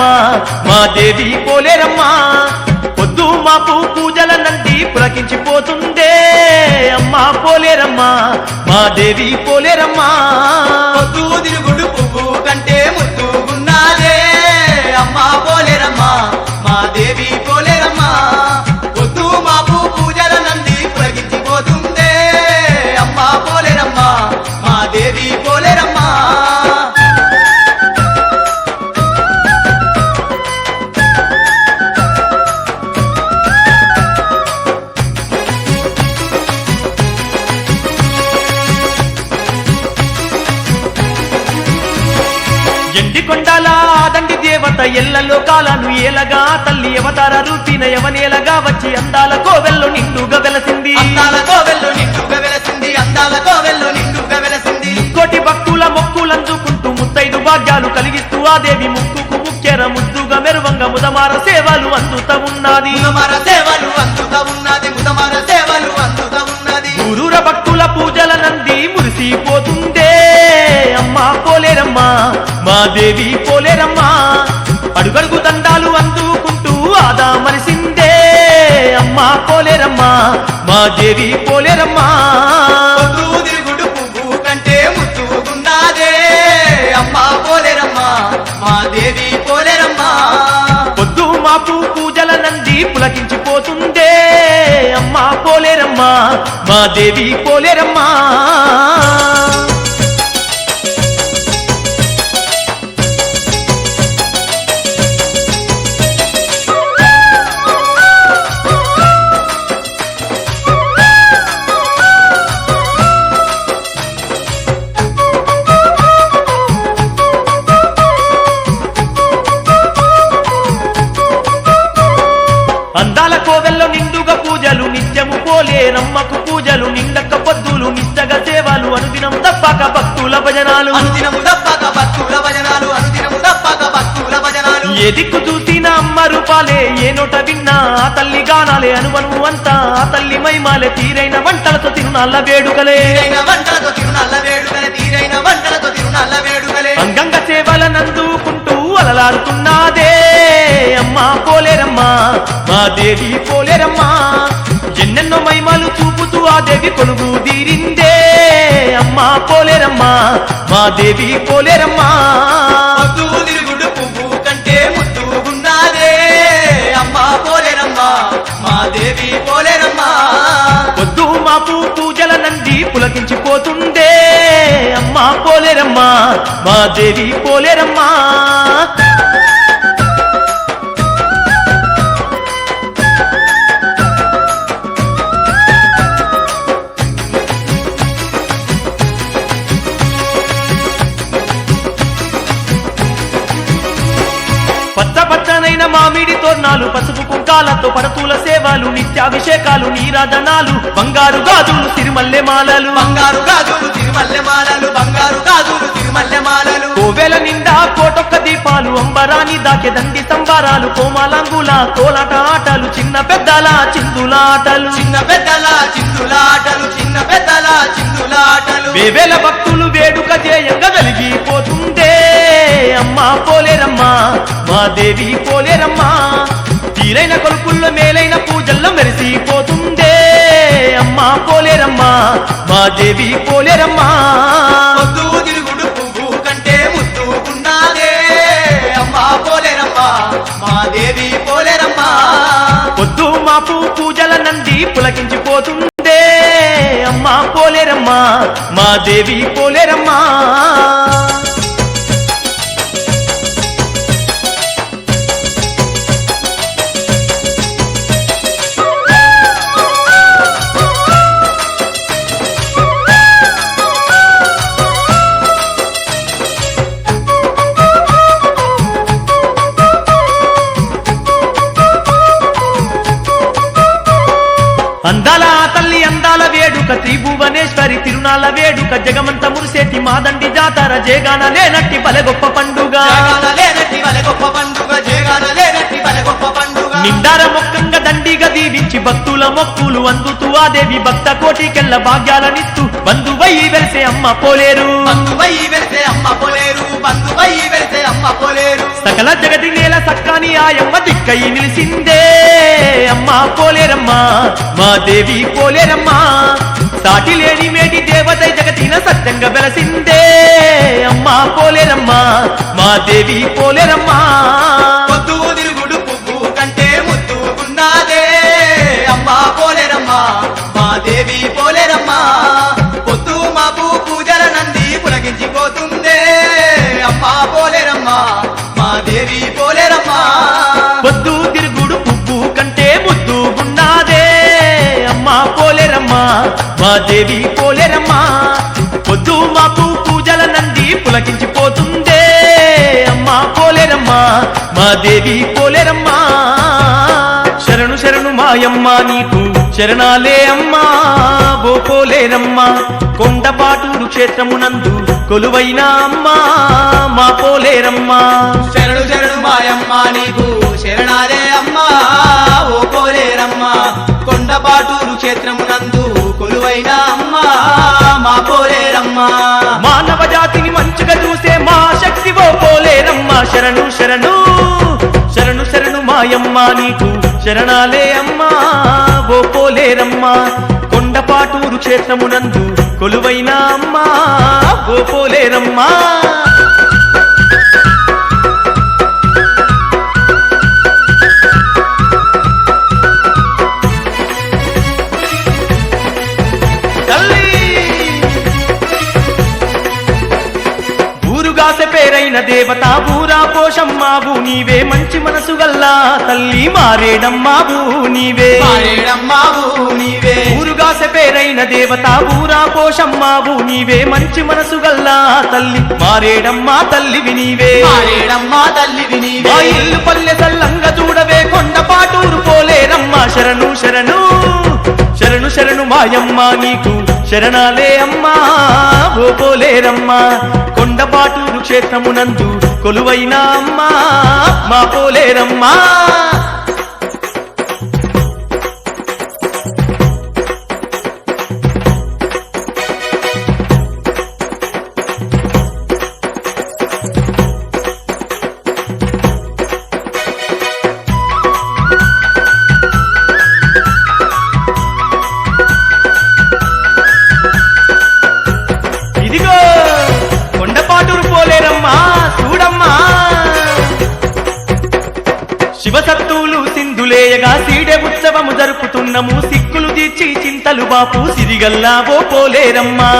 అమ్మా మా దేవి పోలేరమ్మా. పొద్దు మాపు పూజల నంది పులకించిపోతుందే. అమ్మా పోలేరమ్మా మా దేవి పోలేరమ్మా. పొద్దు తిరుగు ఎండి కొండాల? దండి దేవత ఎల్ల లోకాలను ఏలగా తల్లి అవతార రూపిన యవనేలగా వచ్చి అందాల కోవెల్లో నిండుగా వెలసింది. అందాలతో వెళ్ళు నిండుగా వెలసింది అందాలతో వెళ్ళు నిండుగా వెలసింది. కోటి భక్తుల మొక్కులందుకుంటూ ముత్తైదు భాగ్యాలు కలిగిస్తూ ఆ దేవి ముక్కుకు ముఖ్యర ముద్దుగా మెరువంగ ముదమార సేవలు అందుత ఉన్నది. ముదమర సేవలు అందుత ఉన్నది ముదమర సేవలు అందుత ఉన్నది. ఊరూర భక్తుల పూజల నంది మురిసిపోతుందే మా దేవి పోలేరమ్మా. పువ్వు కంటే అమ్మా పోలేరమ్మా మా దేవి పోలేరమ్మా. పొద్దు మాపు పూజల నంది పులకించిపోతుందే. అమ్మా పోలేరమ్మా మా దేవి పోలేరమ్మా. పోలే రమ్మకు పూజలు నిండక పొద్దులు నిష్టగా సేవలు అనుదినం తప్పక భక్తుల భజనాలు. అనుదినము తప్పక భక్తుల భజనాలు అనుదినము తప్పక భక్తుల భజనాలు. ఏ దిక్కు చూసిన అమ్మ రూపాలే ఏ నోట విన్నా ఆ తల్లి గానాలే అనువను అంతా. ఆ తల్లి మైమాలే తీరైన వంటలతో తిరునాళ్ళ వేడుకలే. వంటలతో తిరునాళ్ళ వేడుకలే తీరైన వంటలతో తిరునాళ్ళ వేడుకలే. అంగంగ సేవలనందుకుంటూ అలలాడుతున్నదే అమ్మా పోలేరమ్మా మా దేవి పోలేరమ్మా చూపుతూ ఆ దేవి కొలుగు తీరిందే. అమ్మా పోలేరమ్మా మా దేవి పోలేరమ్మా. తిరుగుడు పువ్వు కంటే అమ్మా పోలేరమ్మా మా దేవి పోలేరమ్మా. పొద్దు మాపు పూజల నంది పులకించిపోతుందే. అమ్మా పోలేరమ్మా మా దేవి పోలేరమ్మా. పచ్చనైన మామిడి తోరణాలు పసుపు కుంకాలతో పడతూల సేవలు నిత్యాభిషేకాలు నీరాజనాలు బంగారు గాజులు సిరిమల్లె మాలలు. బంగారు గాజులు తిరుమల్లె మాలలు బంగారు గాజులు తిరుమల్లె మాలలు. కోవెల నిండా కోటొక్క దీపాలు అంబరాని దాకె దండి సంబారాలు కోమాలంగుల కోలాట ఆటలు చిన్న పెద్దల చిందులాటలు చిన్న పెద్దల చిందులాటలు చిన్న పెద్దల చిందులాటలు వేవేల భక్తులు మా దేవి పోలేరమ్మా. తీరైన కొలుపుల్లో మేలైన పూజల్లో మెరిసిపోతుందే. అమ్మా పోలేరమ్మా. మా దేవి పోలేరమ్మా. తిరుగుడు పువ్వు కంటే ముద్దుకున్నాదే అమ్మా పోలేరమ్మా. మా దేవి పోలేరమ్మా. పొద్దు మాపు పూజల నంది పులకించిపోతుందే. అమ్మా పోలేరమ్మా. మా దేవి పోలేరమ్మా. తిరునాళ్ళ వేడుక జగమంత మురిసేటి మాదండి జాతర జేగాన లేనట్టి బలె గొప్ప పండుగ. నిండార మొక్కంగా దండిగా దీవించి భక్తుల మొక్కులు అందుతూ ఆ దేవి భక్త కోటికెళ్ళ భాగ్యాలనిస్తూ బంధువై వెలిసే అమ్మ పోలేరు. బంధువై వెళ్తే అమ్మ పోలేరు సకల జగతి నేల సక్కాని ఆయమ్మ దిక్కయి నిలిసిందే. అమ్మ పోలేరమ్మ మా దేవి పోలేరమ్మ. సాటి లేని మేటి దేవత జగతిన సత్యంగా వెలసిందే. అమ్మా పోలేరమ్మా మా దేవి పోలేరమ్మా. మా దేవి పొద్దు మాకు పూజల నంది పులకించిపోతుందే. అమ్మా పోలేరమ్మా మా దేవి పోలేరమ్మా. శరణు శరణు మాయమ్మ నీకు శరణాలే అమ్మా. ఓ పోలేరమ్మా కొండపాటూరు క్షేత్రమునందు కొలువైన అమ్మా. మా పోలేరమ్మా. శరణు శరణు మాయమ్మ నీకు శరణాలే అమ్మా. ఓ పోలేరమ్మా కొండపాటూరు క్షేత్రమునందు కొలువైన అమ్మ మా పోలేరమ్మ. మానవ జాతిని మంచిగా చూసే మా శక్తి ఓ పోలేరమ్మా. శరణు శరణు శరణు శరణు మాయమ్మ నీకు శరణాలే అమ్మా. ఓ పోలేరమ్మా కొండపాటూరు క్షేత్రమునందు కొలువైన అమ్మా. ఓ పోలేరమ్మా. ఊరుగాసె పేరైన దేవత ఊరా పోషమ్మావు నీవే మంచి మనసు గల్లా తల్లి మారేడమ్మావు నీవే. మారేడమ్మావు నీవే. ఊరుగాసె పేరైన దేవత ఊరా పోషమ్మావు నీవే మంచి మనసు గల్లా తల్లి మారేడమ్మా తల్లివి నీవే. మారేడమ్మ తల్లివి నీవే. ఇల్లు పల్లె సల్లంగా చూడవే కొండపాటూరు పోలేరమ్మ. శరణు శరణు శరణు శరణు మాయమ్మ నీకు. శరణాలే అమ్మా ఓ పోలేరమ్మ. కొండబాటూరు క్షేత్రమునందు కొలువైన అమ్మా మా పోలేరమ్మా. సింధులేయగా సీడే ఉత్సవము జరుపుతున్నము. సిక్కులు తీర్చి చింతలు బాపు. సిరిగల్లావో పోలేరమ్మా.